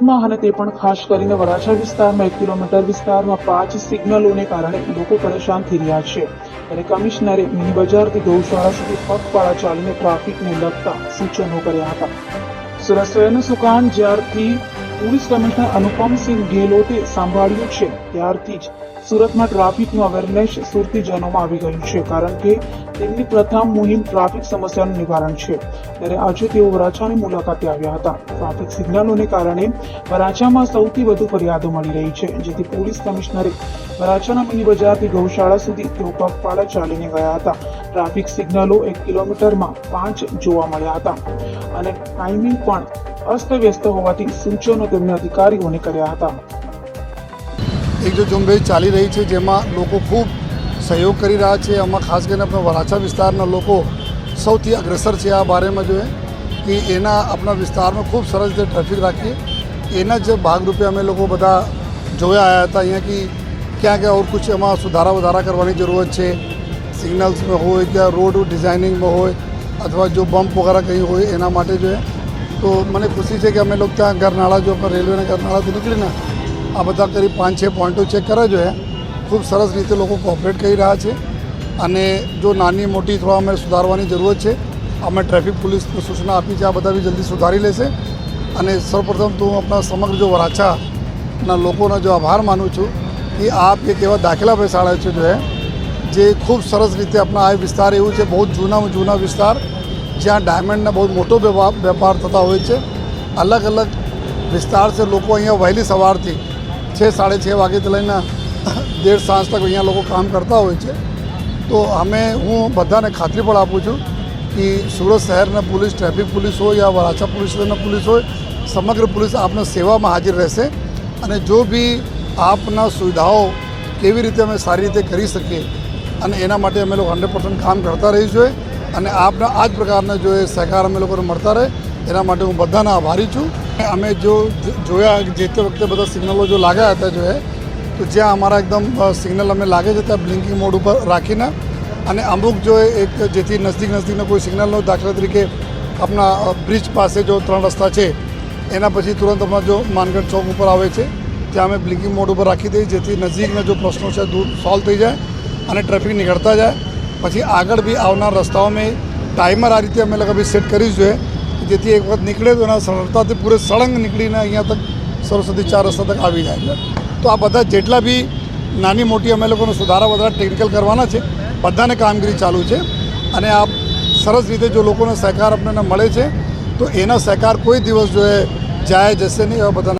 સુરતમાં અને તે પણ ખાસ કરીને વરાછા વિસ્તારમાં એક કિલોમીટર વિસ્તારમાં પાંચ સિગ્નલોને કારણે લોકો પરેશાન થઈ રહ્યા છે. અને કમિશનરે મિની બજારથી ગૌશાળા સુધી પગપાળા ચાલીને ટ્રાફિકને લગતા સૂચનો કર્યા હતા. સુરત શહેરનું સુકાન જ્યારથી પોલીસ કમિશનર અનુપમસિંહ ગેહલોતે સાંભળ્યું છે. ત્યારથી જ સુરતમાં ટ્રાફિકનું અવેરનેસ સુરતીજનોમાં આવી ગયું છે, કારણ કે તેમની પ્રથમ મુહિમ ટ્રાફિક સમસ્યાનું નિવારણ છે. ત્યારે આજે તેઓ વરાછાની મુલાકાતે આવ્યા હતા. ટ્રાફિક સિગ્નલોને કારણે વરાછામાં સૌથી વધુ ફરિયાદો મળી રહી છે, જેથી પોલીસ કમિશનરે વરાછાના મિની બજારથી ગૌશાળા સુધી તેઓ પગપાળા ચાલીને ગયા હતા. ટ્રાફિક સિગ્નલો એક કિલોમીટરમાં પાંચ જોવા મળ્યા હતા. અને ટાઈમિંગ પણ અસ્તવ્યસ્ત હોવાથી સૂચનો તેમના અધિકારીઓને કર્યા હતા. એક જો ઝુંબેશ ચાલી રહી છે, જેમાં લોકો ખૂબ સહયોગ કરી રહ્યા છે, આમાં ખાસ કરીને આપણા વરાછા વિસ્તારના લોકો સૌથી અગ્રેસર છે આ બારેમાં જો કે એના આપણા વિસ્તારમાં ખૂબ સરસ રીતે ટ્રાફિક રાખીએ. એના જ ભાગરૂપે અમે લોકો બધા જોયા આવ્યા હતા અહીંયા કે ક્યાં ક્યાં ઓર કુછ એમાં સુધારા વધારા કરવાની જરૂરત છે. સિગ્નલ્સમાં હોય કે રોડ ડિઝાઇનિંગમાં હોય, અથવા જો બમ્પ વગેરે કંઈ હોય, એના માટે જો હે તો મને ખુશી છે કે અમે લોકો ત્યાં ગરનાળા જો રેલવેના ગરનાળાથી નીકળીને આ બધા કરી પાંચ, છ પોઈન્ટો ચેક કર્યા જો ખૂબ સરસ રીતે લોકો કોઓપરેટ કરી રહ્યા છે અને જો નાની, મોટી થોડા અમે સુધારવાની જરૂરત છે, અમે ટ્રાફિક પોલીસને સૂચના આપી છે, આ બધા બી જલ્દી સુધારી લેશે. અને સૌપ્રથમ તો હું આપણા સમગ્ર જો વરાછાના લોકોનો જો આભાર માનું છું કે આપ એક એવા દાખલા બેસાડે છે, જો જે ખૂબ સરસ રીતે આપણા આ વિસ્તાર એવું છે, બહુ જૂનામાં જૂના વિસ્તાર જ્યાં ડાયમંડના બહુ મોટો વેપાર થતા હોય છે. અલગ અલગ વિસ્તાર છે, લોકો અહીંયા વહેલી સવારથી છ, સાડે છ વાગ્યાથી લઈને દેઢ સાંજ તક અહીંયા લોકો કામ કરતા હોય છે. તો અમે, હું બધાને ખાતરી પણ આપું છું કે સુરત શહેરના પોલીસ, ટ્રાફિક પોલીસ હોય યા વરાછા પોલીસ પોલીસ હોય, સમગ્ર પોલીસ આપના સેવામાં હાજર રહેશે અને જો બી આપના સુવિધાઓ કેવી રીતે અમે સારી રીતે કરી શકીએ અને એના માટે અમે લોકો હંડ્રેડ પર્સન્ટ કામ કરતા રહીશું. અને આપના આ જ પ્રકારના જો એ સહકાર અમે લોકોને મળતા રહે, એના માટે હું બધાના આભારી છું. અમે જો જોયા જે તે વખતે બધા સિગ્નલો જો લાગ્યા હતા જો એ, તો જ્યાં અમારા એકદમ સિગ્નલ અમે લાગે છે ત્યાં બ્લિંકિંગ મોડ ઉપર રાખીને, અને અમુક જો એક જેથી નજીક નજીકનો કોઈ સિગ્નલનો દાખલા તરીકે આપણા બ્રિજ પાસે જો ત્રણ રસ્તા છે, એના પછી તુરંત અમારા જો માનગઢ ચોક ઉપર આવે છે, ત્યાં અમે બ્લિંકિંગ મોડ ઉપર રાખી દઈએ, જેથી નજીકના જો પ્રશ્નો છે દૂર સોલ્વ થઈ જાય અને ટ્રાફિક નીકળતા જાય. પછી આગળ બી આવનાર રસ્તાઓમાં ટાઈમર આ રીતે અમે લોકો બી સેટ કરી જોઈએ જેથી એક વખત નીકળે તો એના સરળતાથી પૂરે સળંગ નીકળીને અહીંયા તક સરસ્વતી ચાર રસ્તા તક આવી જાય તો આ બધા જેટલા બી નાની મોટી અમે લોકોને સુધારા વધારા ટેકનિકલ કરવાના છે, બધાને કામગીરી ચાલુ છે અને આ સરસ રીતે જો લોકોનો સહકાર આપણને મળે છે, તો એનો સહકાર કોઈ દિવસ જોઈએ જાય જશે નહીં એવા બધાને